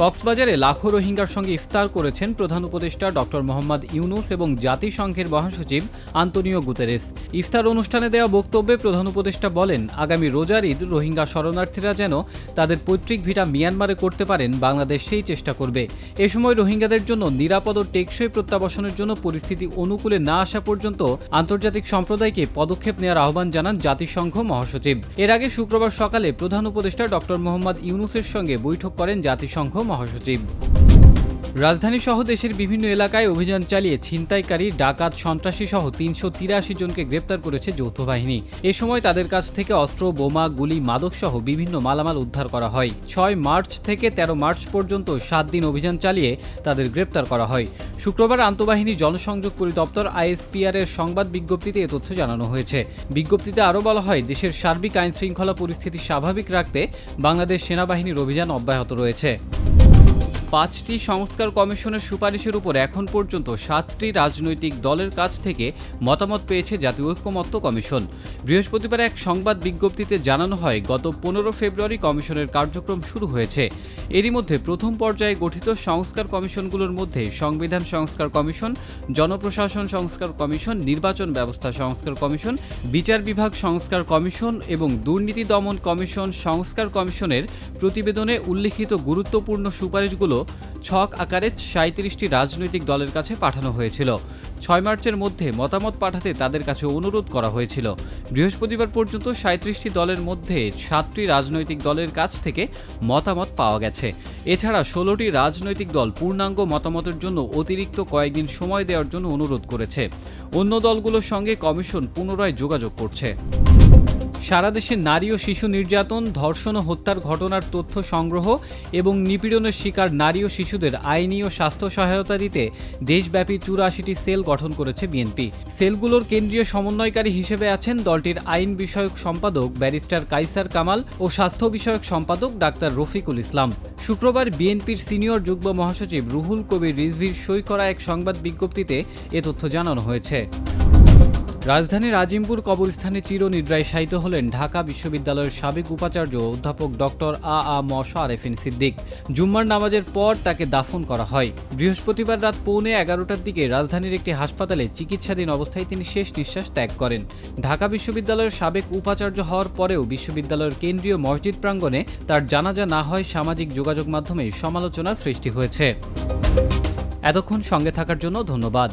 কক্সবাজারে লাখো রোহিঙ্গার সঙ্গে ইফতার করেছেন প্রধান উপদেষ্টা ডক্টর মোহাম্মদ ইউনুস এবং জাতিসংঘের মহাসচিব আন্তনিও গুতেরেস। ইফতার অনুষ্ঠানে দেওয়া বক্তব্যে প্রধান উপদেষ্টা বলেন, আগামী রোজার ঈদ রোহিঙ্গা শরণার্থীরা যেন তাদের পৈতৃক ভিটা মিয়ানমারে করতে পারেন, বাংলাদেশ সেই চেষ্টা করবে। এ সময় রোহিঙ্গাদের জন্য নিরাপদ ও টেকসই প্রত্যাবাসনের জন্য পরিস্থিতি অনুকূলে না আসা পর্যন্ত আন্তর্জাতিক সম্প্রদায়কে পদক্ষেপ নেওয়ার আহ্বান জানান জাতিসংঘ মহাসচিব। এর আগে শুক্রবার সকালে প্রধান উপদেষ্টা ডক্টর মোহাম্মদ ইউনুসের সঙ্গে বৈঠক করেন জাতিসংঘ মহাসচিব। রাজধানী সহ দেশের বিভিন্ন এলাকায় অভিযান চালিয়ে ছিনতাইকারী, ডাকাত, সন্ত্রাসী সহ তিনশো তিরাশি জনকে গ্রেপ্তার করেছে যৌথ বাহিনী। এ সময় তাদের কাছ থেকে অস্ত্র, বোমা, গুলি, মাদক সহ বিভিন্ন মালামাল উদ্ধার করা হয়। ছয় মার্চ থেকে ১৩ মার্চ পর্যন্ত সাত দিন অভিযান চালিয়ে তাদের গ্রেপ্তার করা হয়। শুক্রবার আন্তঃবাহিনী জনসংযোগ পরিদপ্তর আইএসপিআর এর সংবাদ বিজ্ঞপ্তিতে এ তথ্য জানানো হয়েছে। বিজ্ঞপ্তিতে আরও বলা হয়, দেশের সার্বিক আইন শৃঙ্খলা পরিস্থিতি স্বাভাবিক রাখতে বাংলাদেশ সেনাবাহিনীর অভিযান অব্যাহত রয়েছে। পাঁচটি সংস্কার কমিশনের সুপারিশের উপর এখন পর্যন্ত সাতটি রাজনৈতিক দলের কাছ থেকে মতামত পেয়েছে জাতীয় ঐক্যমত্য কমিশন। বৃহস্পতিবার এক সংবাদ বিজ্ঞপ্তিতে জানানো হয়, গত পনেরো ফেব্রুয়ারি কমিশনের কার্যক্রম শুরু হয়েছে। এরই মধ্যে প্রথম পর্যায়ে গঠিত সংস্কার কমিশনগুলোর মধ্যে সংবিধান সংস্কার কমিশন, জনপ্রশাসন সংস্কার কমিশন, নির্বাচন ব্যবস্থা সংস্কার কমিশন, বিচার বিভাগ সংস্কার কমিশন এবং দুর্নীতি দমন কমিশন সংস্কার কমিশনের প্রতিবেদনে উল্লিখিত গুরুত্বপূর্ণ সুপারিশগুলো ছক আকারে সাঁত্রিশটি রাজনৈতিক দলের কাছে পাঠানো হয়েছিল। ছয় মার্চের মধ্যে মতামত পাঠাতে তাদের কাছে অনুরোধ করা হয়েছিল। বৃহস্পতিবার পর্যন্ত সাঁত্রিশটি দলের মধ্যে সাতটি রাজনৈতিক দলের কাছ থেকে মতামত পাওয়া গেছে। এছাড়া ষোলোটি রাজনৈতিক দল পূর্ণাঙ্গ মতামতের জন্য অতিরিক্ত কয়েকদিন সময় দেওয়ার জন্য অনুরোধ করেছে। অন্য দলগুলোর সঙ্গে কমিশন পুনরায় যোগাযোগ করছে। সারা দেশে নারী ও শিশু নির্যাতন, ধর্ষণ ও হত্যার ঘটনার তথ্য সংগ্রহ এবং নিপীড়নের শিকার নারী ও শিশুদের আইনি ও স্বাস্থ্য সহায়তা দিতে দেশব্যাপী চুরাশিটি সেল গঠন করেছে বিএনপি। সেলগুলোর কেন্দ্রীয় সমন্বয়কারী হিসেবে আছেন দলটির আইন বিষয়ক সম্পাদক ব্যারিস্টার কাইসার কামাল ও স্বাস্থ্য বিষয়ক সম্পাদক ডাক্তার রফিকুল ইসলাম। শুক্রবার বিএনপির সিনিয়র যুগ্ম মহাসচিব রুহুল কবির রিজভির সই করা এক সংবাদ বিজ্ঞপ্তিতে এ তথ্য জানানো হয়েছে। রাজধানীর আজিমপুর কবরস্থানে চিরনিদ্রায় শায়িত হলেন ঢাকা বিশ্ববিদ্যালয়ের সাবেক উপাচার্য অধ্যাপক ডক্টর আ আ ম আরেফিন সিদ্দিক। জুম্মার নামাজের পর তাকে দাফন করা হয়। বৃহস্পতিবার রাত পৌনে এগারোটার দিকে রাজধানীর একটি হাসপাতালে চিকিৎসাধীন অবস্থায় তিনি শেষ নিঃশ্বাস ত্যাগ করেন। ঢাকা বিশ্ববিদ্যালয়ের সাবেক উপাচার্য হওয়ার পরেও বিশ্ববিদ্যালয়ের কেন্দ্রীয় মসজিদ প্রাঙ্গণে তার জানাজা না হয় সামাজিক যোগাযোগ মাধ্যমে সমালোচনা সৃষ্টি হয়েছে। এতক্ষণ সঙ্গে থাকার জন্য ধন্যবাদ।